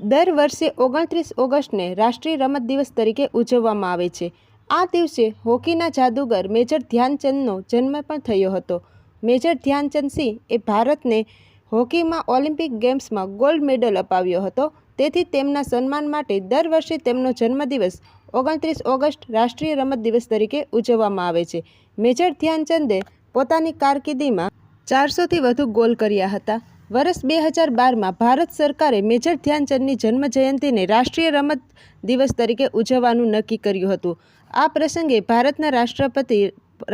દર વર્ષે ઓગણત્રીસ ઓગસ્ટને રાષ્ટ્રીય રમત દિવસ તરીકે ઉજવવામાં આવે છે. આ દિવસે હોકીના જાદુગર મેજર ધ્યાનચંદનો જન્મ પણ થયો હતો. મેજર ધ્યાનચંદ સિંહ એ ભારતને હોકીમાં ઓલિમ્પિક ગેમ્સમાં ગોલ્ડ મેડલ અપાવ્યો હતો. તેથી તેમના સન્માન માટે દર વર્ષે તેમનો જન્મદિવસ ઓગણત્રીસ ઓગસ્ટ રાષ્ટ્રીય રમત દિવસ તરીકે ઉજવવામાં આવે છે. મેજર ધ્યાનચંદે પોતાની કારકિર્દીમાં ચારસોથી વધુ ગોલ કર્યા હતા. વર્ષ બે હજાર બારમાં ભારત સરકારે મેજર ધ્યાનચંદની જન્મ જયંતિને રાષ્ટ્રીય રમત દિવસ તરીકે ઉજવવાનું નક્કી કર્યું હતું. આ પ્રસંગે ભારતના રાષ્ટ્રપતિ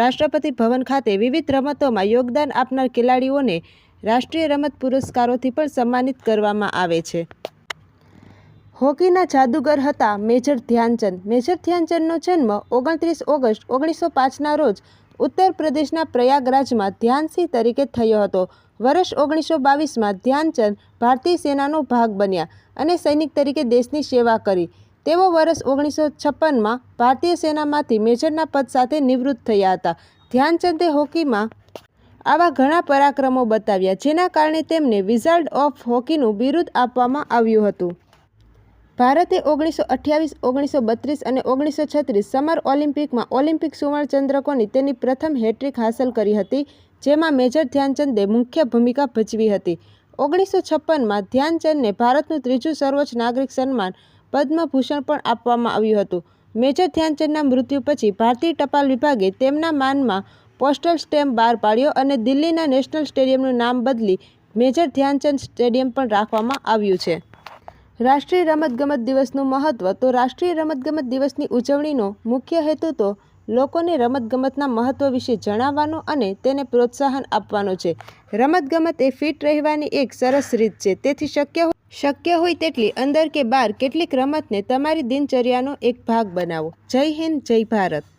રાષ્ટ્રપતિ ભવન ખાતે વિવિધ રમતોમાં યોગદાન આપનાર ખેલાડીઓને રાષ્ટ્રીય રમત પુરસ્કારોથી પણ સન્માનિત કરવામાં આવે છે. હોકીના જાદુગર હતા મેજર ધ્યાનચંદ. મેજર ધ્યાનચંદનો જન્મ ઓગણત્રીસ ઓગસ્ટ ઓગણીસો પાંચના રોજ ઉત્તર પ્રદેશના પ્રયાગરાજમાં ધ્યાનસિંહ તરીકે થયો હતો. વર્ષ ઓગણીસો બાવીસમાં ધ્યાનચંદ ભારતીય સેનાનો ભાગ બન્યા અને સૈનિક તરીકે દેશની સેવા કરી. તેઓ વર્ષ ઓગણીસો છપ્પનમાં ભારતીય સેનામાંથી મેજરના પદ સાથે નિવૃત્ત થયા હતા. ધ્યાનચંદે હોકીમાં આવા ઘણા પરાક્રમો બતાવ્યા, જેના કારણે તેમને વિઝાર્ડ ઓફ હોકીનું બિરુદ આપવામાં આવ્યું હતું. ભારતે ઓગણીસો અઠ્યાવીસ, ઓગણીસો બત્રીસ અને ઓગણીસો છત્રીસ સમર ઓલિમ્પિકમાં ઓલિમ્પિક સુવર્ણચંદ્રકોની તેની પ્રથમ હેટ્રિક હાંસલ કરી હતી. જેમાં મેજર ધ્યાનચંદે મુખ્ય ભૂમિકા ભજવી હતી. ઓગણીસો છપ્પનમાં ધ્યાનચંદને ભારતનું ત્રીજું સર્વોચ્ચ નાગરિક સન્માન પદ્મભૂષણ પણ આપવામાં આવ્યું હતું. મેજર ધ્યાનચંદના મૃત્યુ પછી ભારતીય ટપાલ વિભાગે તેમના માનમાં પોસ્ટલ સ્ટેમ્પ બહાર પાડ્યો અને દિલ્હીના નેશનલ સ્ટેડિયમનું નામ બદલી મેજર ધ્યાનચંદ સ્ટેડિયમ પણ રાખવામાં આવ્યું છે. રાષ્ટ્રીય રમતગમત દિવસનું મહત્ત્વ તો રાષ્ટ્રીય રમતગમત દિવસની ઉજવણીનો મુખ્ય હેતુ તો લોકોને રમતગમતના મહત્ત્વ વિશે જણાવવાનો અને તેને પ્રોત્સાહન આપવાનો છે. રમતગમત એ ફિટ રહેવાની એક સરસ રીત છે. તેથી શક્ય શક્ય હોય તેટલી અંદર કે બહાર કેટલીક રમતને તમારી દિનચર્યાનો એક ભાગ બનાવો. જય હિન્દ, જય ભારત.